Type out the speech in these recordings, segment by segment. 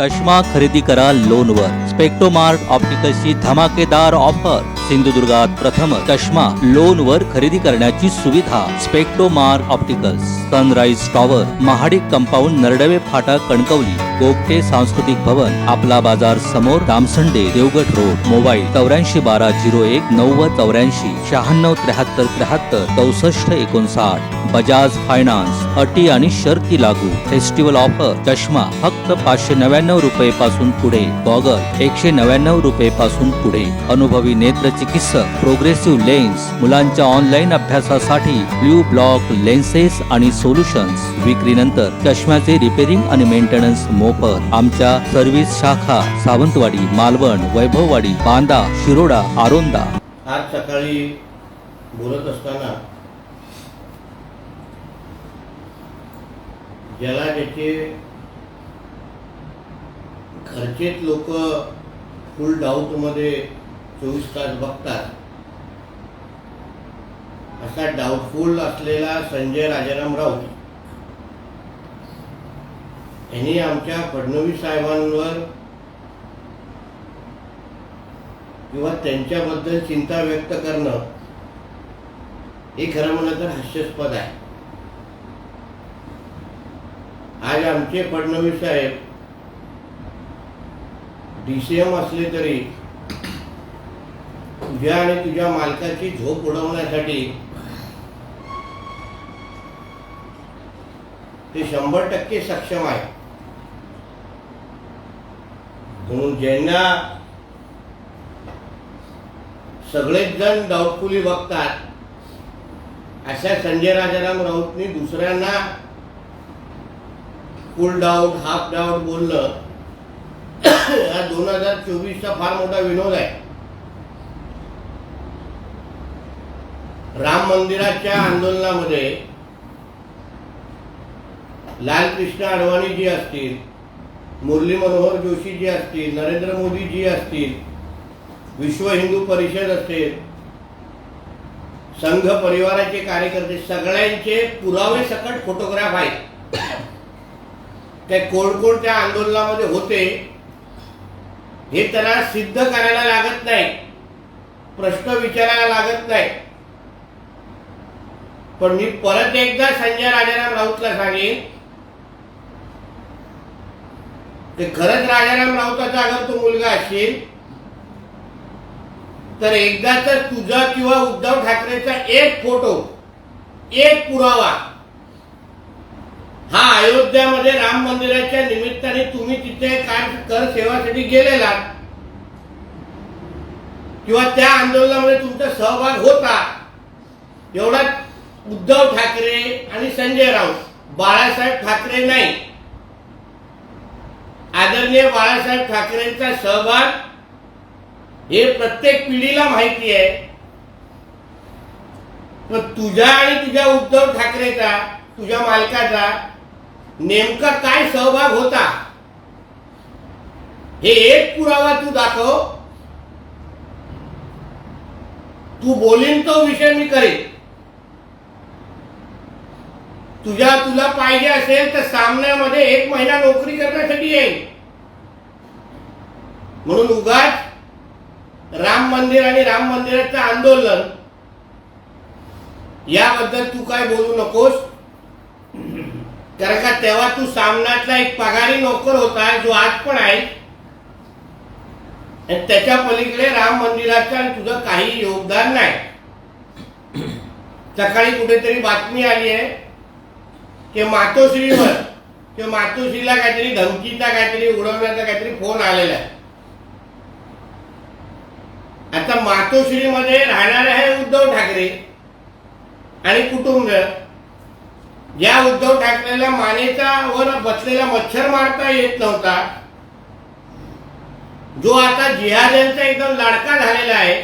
चष्मा खरेदी करा लोनवर. स्पेक्टोमार्ट ऑप्टिकल्सची धमाकेदार ऑफर. सिंधुदुर्गात प्रथम चष्मा लोनवर खरेदी करण्याची सुविधा Spectomar opticals sunrise tower Mahadik compound Naradwe फाटा कणकवली गोगटे सांस्कृतिक भवन आपला बाजार समोर दामसंडे देवगड रोड मोबाईल चौऱ्याऐंशी बारा झिरो एक नव्वद चौऱ्याऐंशी शहाण्णव त्र्याहत्तर त्र्याहत्तर चौसष्ट एकोणसाठ. बजाज फायनान्स अटी आणि शर्ती लागू. फेस्टिवल ऑफर चष्मा फक्त पाचशे नव्याण्णव रुपये पासून पुढे. गॉगल एकशे नव्याण्णव रुपये पासून पुढे. अनुभवी नेत्र चिकित्सक प्रोग्रेसिव्ह लेन्स मुलांच्या ऑनलाईन अभ्यासासाठी ब्ल्यू ब्लॉक लेन्सेस आणि सोल्युशन्स विक्रीनंतर चष्म्याचे रिपेरिंग आणि मेंटेनन्स मोफत. आमच्या सर्व्हिस शाखा सावंतवाडी मालवण वैभववाडी बांदा शिरोडा आरोंदा. आज सकाळी बोलत असताना ज्याला ज्याचे घरचेच लोक फुल डाऊटमध्ये चोवीस तास बघतात. असा डाऊटफुल असलेला संजय राजाराम राऊत. यांनी आमच्या फडणवीस साहेबांवर किंवा त्यांच्याबद्दल चिंता व्यक्त करणं हे खरं म्हणलं तर हास्यास्पद आहे. आज आमचे फडणवीस साहेब डी सी एम असले तरी तुझ्या आणि तुझ्या मालकाची झोप उडवण्यासाठी ते शंभर टक्के सक्षम आहे. म्हणून ज्यांना सगळेच जण डाऊटफुली बघतात अशा संजय राजाराम राऊतनी दुसऱ्यांना फुल डाऊट हाफ डाऊट बोलणं हा दोन हजार चोवीसचा फार मोठा विनोद आहे. राम मंदिराच्या आंदोलनामध्ये लालकृष्ण अडवाणी जी असतील मुरली मनोहर जोशी जी असतील नरेंद्र मोदी जी असतील विश्व हिंदू परिषद असेल संघ परिवाराचे कार्यकर्ते सगळ्यांचे पुरावे सकट फोटोग्राफ आहेत. ते कोण कोण त्या आंदोलनामध्ये होते हे त्यांना सिद्ध करायला लागत नाही. प्रश्न विचारायला लागत नाही. पण मी परत एकदा संजय राजाराम राऊतला सांगेन ते खरंच राजाराम राऊताचा अगर तो मुलगा असेल तर एकदा तर तुझा किंवा उद्धव ठाकरेचा एक फोटो एक पुरावा हा अयोध्यामध्ये राम मंदिराच्या निमित्ताने तुम्ही तिथे काय कर सेवासाठी गेलेला किंवा त्या आंदोलनामध्ये तुमचा सहभाग होता एवढा उद्धव ठाकरे आणि संजय राऊत. बाळासाहेब ठाकरे नाही. आदरणीय बाळासाहेब ठाकरेंचा सहभाग हे प्रत्येक पिढीला माहिती आहे. पण तुझ्या आणि तुझ्या उद्धव ठाकरेचा तुझ्या मालकाचा नेमका काय सहभाग होता? हे एक पुरावा तू दाखव. तू बोलीन तो विषय मी करेन. तुझ्या तुला पाहिजे असेल तर सामन्यामध्ये एक महिना नोकरी करण्यासाठी येईल. म्हणून उगाच राम मंदिर आणि राम मंदिराचं आंदोलन याबद्दल तू काय बोलू नकोस? कारण का तेव्हा तू सामन्यातला एक पगारी नोकर होता जो आज पण आहे. आणि त्याच्या पलीकडे राम मंदिराचं आणि तुझं काही योगदान नाही. सकाळी कुठेतरी बातमी आली आहे. की मातोश्रीवर किंवा मातोश्रीला काहीतरी धमकीचा काहीतरी उडवण्याचा काहीतरी फोन आलेला आहे. आता मातोश्रीमध्ये राहणारे आहे उद्धव ठाकरे आणि कुटुंब. या उद्धव ठाकरेला मानेचा वर बसलेला मच्छर मारता येत नव्हता. जो आता जिहाद्यांचा एकदम लाडका झालेला आहे.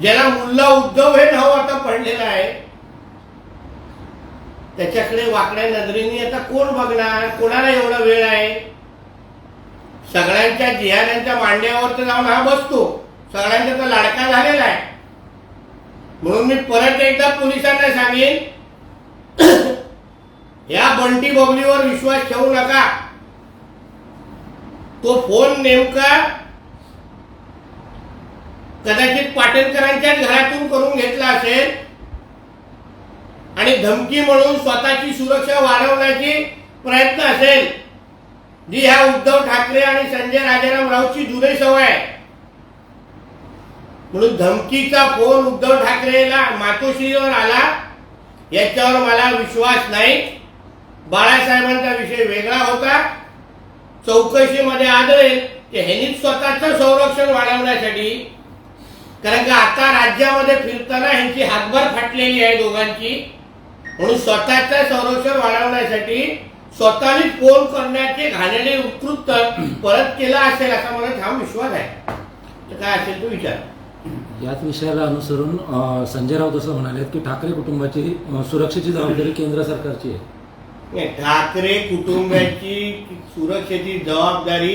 ज्याला मुल्ला उद्धव हे नाव आता पडलेलं आहे. त्याच्याकडे वाकड्या नजरेने आता कोण बघणार? कोणाला एवढा वेळ आहे? सगळ्यांच्या जिहाद्यांच्या मांड्यावर तर जाऊन हा बसतो. सगळ्यांचा तर लाडका झालेला आहे. म्हणून मी परत एकदा पोलिसांना सांगेन या बंटी बबलीवर विश्वास ठेवू नका. तो फोन नेमका कदाचित पाटेलकरांच्याच घरातून करून घेतला असेल. आणि धमकी म्हणून स्वतःची सुरक्षा वाढवण्याची प्रयत्न असेल जी ह्या उद्धव ठाकरे आणि संजय राजाराम राऊतची जुने सवय आहे. म्हणून धमकीचा फोन उद्धव ठाकरेला मातोश्रीवर आला याच्यावर मला विश्वास नाही. बाळासाहेबांचा विषय वेगळा होता. चौकशीमध्ये आढळेल की ह्यांनीच स्वतःचं संरक्षण वाढवण्यासाठी कारण का आता राज्यामध्ये फिरताना ह्यांची हातभार फाटलेली आहे दोघांची. म्हणून स्वतःचं संरक्षण वाढवण्यासाठी स्वतःनेच फोन करण्याचे घाणेरडे उत्कृत परत केला असेल असा मला ठाम विश्वास आहे. तर काय असेल तो विचार. याच विषयाला अनुसरून संजय राऊत असं म्हणाले की ठाकरे कुटुंबाची सुरक्षेची जबाबदारी केंद्र सरकारची आहे. ठाकरे कुटुंबाची सुरक्षेची जबाबदारी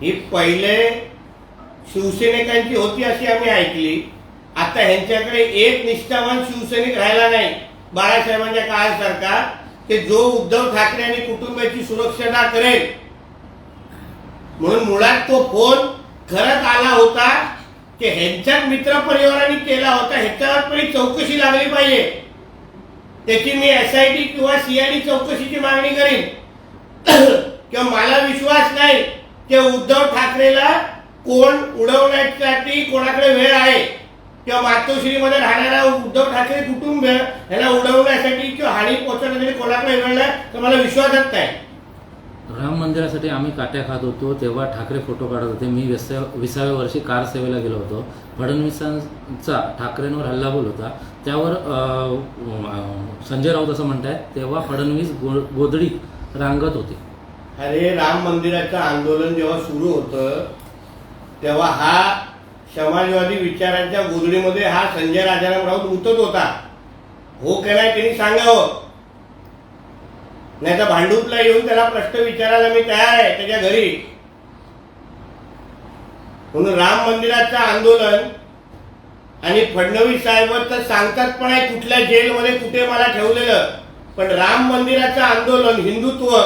ही पहिले शिवसैनिकांची होती अशी आम्ही ऐकली. आता ह्यांच्याकडे एक निष्ठावान शिवसैनिक राहिला नाही. बाळासाहेबांच्या सरकार की जो उद्धव ठाकरे आणि कुटुंबाची सुरक्षता करेल म्हणून मुळात तो फोन खरंच आला होता की ह्यांच्याच मित्र परिवाराने केला होता ह्याच्यावर पण चौकशी लागली पाहिजे. त्याची मी एस आय टी किंवा सीआयडी चौकशीची मागणी करीन. किंवा मला विश्वास नाही की उद्धव ठाकरेला कोण उडवण्यासाठी कोणाकडे वेळ आहे. किंवा मातोश्रीमध्ये राहणारा उद्धव ठाकरे कुटुंब यांना उडवण्यासाठी किंवा हानी पोहोचवण्यासाठी कोणाकडे वेळ नाही तर मला विश्वासच नाही. राम मंदिरासाठी आम्ही काट्या खात होतो तेव्हा ठाकरे फोटो काढत होते. मी विसा विसाव्या वर्षी कार सेवेला गेलो होतो. फडणवीसांचा ठाकरेंवर हल्लाबोल होता. त्यावर संजय राऊत असं म्हणतायत तेव्हा फडणवीस गो गोदडी रांगत होते. अरे राम मंदिराचं आंदोलन जेव्हा सुरू होतं तेव्हा हा समाजवादी विचारांच्या गोधडीमध्ये हा संजय राजाराम राऊत उतत होता. हो की नाही त्यांनी सांगावं? नाही तर भांडूपला येऊन त्याला प्रश्न विचारायला मी तयार आहे त्याच्या घरी. म्हणून राम मंदिराचं आंदोलन आणि फडणवीस साहेब तर सांगतात पण आहे कुठल्या जेलमध्ये कुठे मला ठेवलेलं. पण राम मंदिराचं आंदोलन हिंदुत्व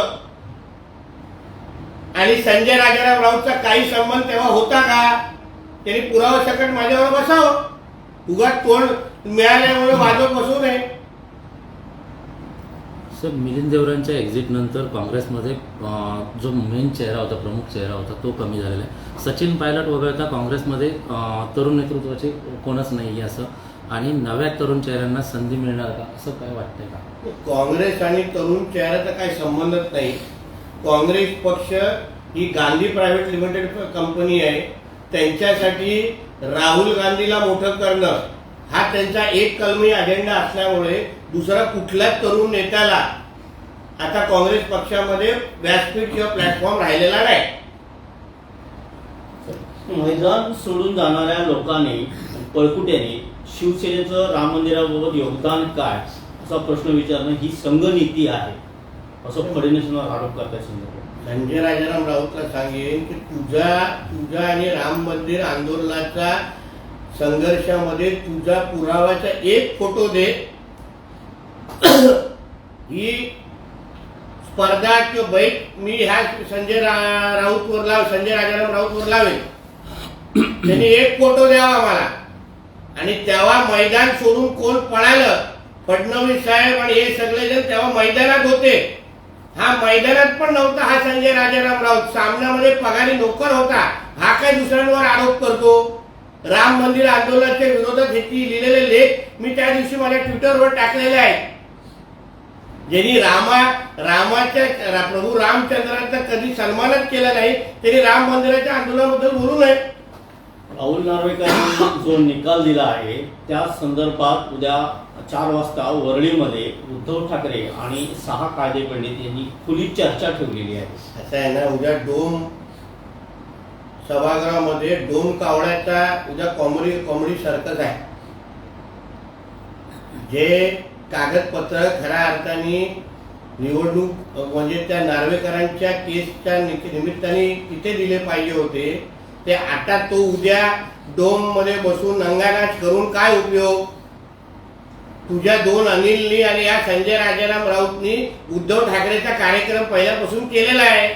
आणि संजय राजाराम राऊतचा काही संबंध तेव्हा होता का? त्यांनी पुरावा सकट माझ्यावर बसावं. उगाच तोंड मिळाल्यामुळे वाजवत बसू नये. सर मिलिंद देवरांच्या एक्झिट नंतर काँग्रेसमध्ये जो मेन चेहरा होता प्रमुख चेहरा होता तो कमी झालेला आहे. सचिन पायलट वगळता काँग्रेसमध्ये तरुण नेतृत्वाचे कोणच नाही आहे असं. आणि नव्या तरुण चेहऱ्यांना संधी मिळणार का? असं काय वाटतंय का? काँग्रेस आणि तरुण चेहऱ्याचा काही संबंधच नाही. काँग्रेस पक्ष ही गांधी प्रायव्हेट लिमिटेड कंपनी आहे. त्यांच्यासाठी राहुल गांधीला मोठं करणं हा त्यांचा एक कलमी अजेंडा असल्यामुळे दुसरा कुठल्याच तरुण नेत्याला आता काँग्रेस पक्षामध्ये व्यासपीठ किंवा प्लॅटफॉर्म राहिलेला नाही. मैदान सोडून जाणाऱ्या लोकांनी पळकुट्याने शिवसेनेचं राम मंदिराबाबत योगदान काय असा प्रश्न विचारणं ही संघनीती आहे. असं फडणवीसांवर आरोप करताय संदर्भात. संजय राजाराम राऊतला सांगेन की तुझा तुझा आणि राम मंदिर आंदोलनाच्या संघर्षामध्ये तुझा पुराव्याचा एक फोटो दे. ही स्पर्धा किंवा बैठ मी ह्या संजय रा- राऊतवर लाव संजय राजाराम राऊतवर लावेल त्यांनी एक फोटो द्यावा मला आणि तेव्हा मैदान सोडून कोण पळालं फडणवीस साहेब आणि हे सगळेजण तेव्हा मैदानात होते. हा मैदानात पण नव्हता हा संजय राजाराम राऊत सामन्यामध्ये पगारी नोकर होता. हा काय दुसऱ्यांवर आरोप करतो? राम मंदिर आंदोलनाच्या विरोधात ह्याची लिहिलेले लेख मी त्या दिवशी माझ्या ट्विटरवर टाकलेले आहेत. ज्यांनी रामा रामाच्या रा- प्रभू रामचंद्रांचा कधी सन्मानच केला नाही त्यांनी राम मंदिराच्या आंदोलनाबद्दल बोलू नये. राहुल नार्वेकरांनी जो निकाल दिला आहे त्या संदर्भात उद्या चार वाजता वरळीमध्ये उद्धव ठाकरे आणि सहा कायदे पंडित यांनी खुली चर्चा ठेवलेली आहे. असं आहे ना उद्या डोम सभागृहामध्ये डोम कावड्याचा उद्या कॉमेडी कॉमेडी सर्कस आहे. जे कागदपत्र खऱ्या अर्थाने निवडणूक म्हणजे त्या नार्वेकरांच्या केसच्या निमित्ताने तिथे दिले पाहिजे होते ते आता तो उद्या डोममध्ये बसून नंगानाच करून काय उपयोग? तुझ्या दोन अनिलनी आणि या संजय राजाराम राऊतनी उद्धव ठाकरेचा कार्यक्रम पहिल्यापासून केलेला आहे.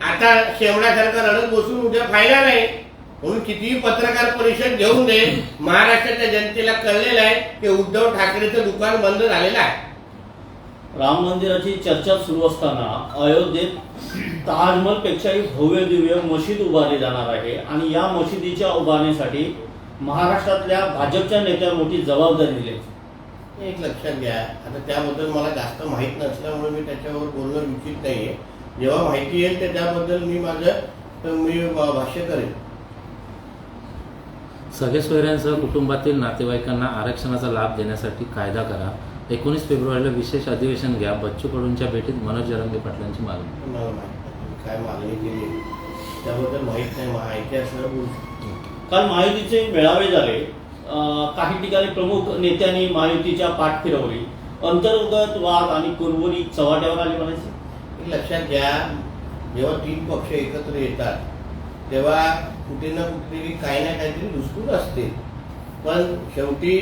आता शेवण्यासारखं रडत बसून उद्या फायदा नाही. म्हणून कितीही पत्रकार परिषद घेऊन दे महाराष्ट्राच्या जनतेला कळलेलं आहे की उद्धव ठाकरेचं दुकान बंद झालेलं आहे. राम मंदिराची चर्चा सुरू असताना अयोध्येत ताजमहल पेक्षाही भव्य दिव्य मशीद उभारली जाणार आहे आणि या मशिदीच्या उभारण्यासाठी महाराष्ट्रातल्या भाजपच्या नेत्यावर मोठी जबाबदारी दिली. आहे. एक लक्षात घ्या. आता त्याबद्दल मला जास्त माहीत नसल्यामुळे मी त्याच्यावर बोलणं उचित नाहीये. जेव्हा माहिती येईल तर त्याबद्दल मी माझं मी भाष्य करेन. सगळे सोयऱ्यांसह कुटुंबातील नातेवाईकांना आरक्षणाचा लाभ देण्यासाठी कायदा करा. एकोणीस फेब्रुवारीला विशेष अधिवेशन घ्या. बच्चू कडूंच्या भेटीत मनोज जरंगे पाटलांची मागणी. मला माहीत नाही. काय मागणी केली आहे. त्याबद्दल माहीत नाही. माहिती असल्यावर. काल महायुतीचे मेळावे झाले. काही ठिकाणी प्रमुख नेत्यांनी महायुतीच्या पाठ फिरवली. अंतर्गत वाद आणि कुरबुरी चव्हाट्यावर आली म्हणायची. लक्षात घ्या जेव्हा तीन पक्ष एकत्र येतात तेव्हा कुठे ना कुठेतरी काही ना काहीतरी दुष्कूट असते. पण शेवटी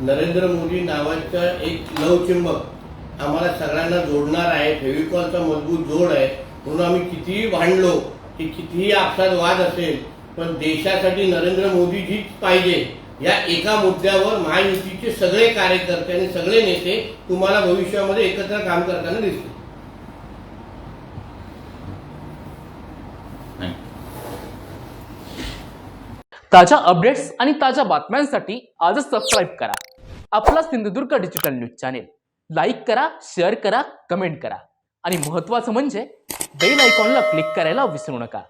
नरेंद्र मोदी नावाचं एक लवचिंबक आम्हाला सगळ्यांना जोडणार आहे फेविकॉलचा मजबूत जोड आहे म्हणून आम्ही कितीही भांडलो की कितीही आपसात वाद असेल पण देशासाठी नरेंद्र मोदीजीच पाहिजे. या एका मुद्द्यावर महायुतीचे सगळे कार्यकर्ते आणि सगळे नेते तुम्हाला भविष्यामध्ये एकत्र काम करताना दिसतील. ताज्या अपडेट्स आणि ताज्या बातम्यांसाठी आजच सबस्क्राईब करा. आपला Sindhudurg digital news channel like करा शेअर करा कमेंट करा. आणि महत्त्वाचं म्हणजे बेल आयकॉनला क्लिक करायला विसरू नका.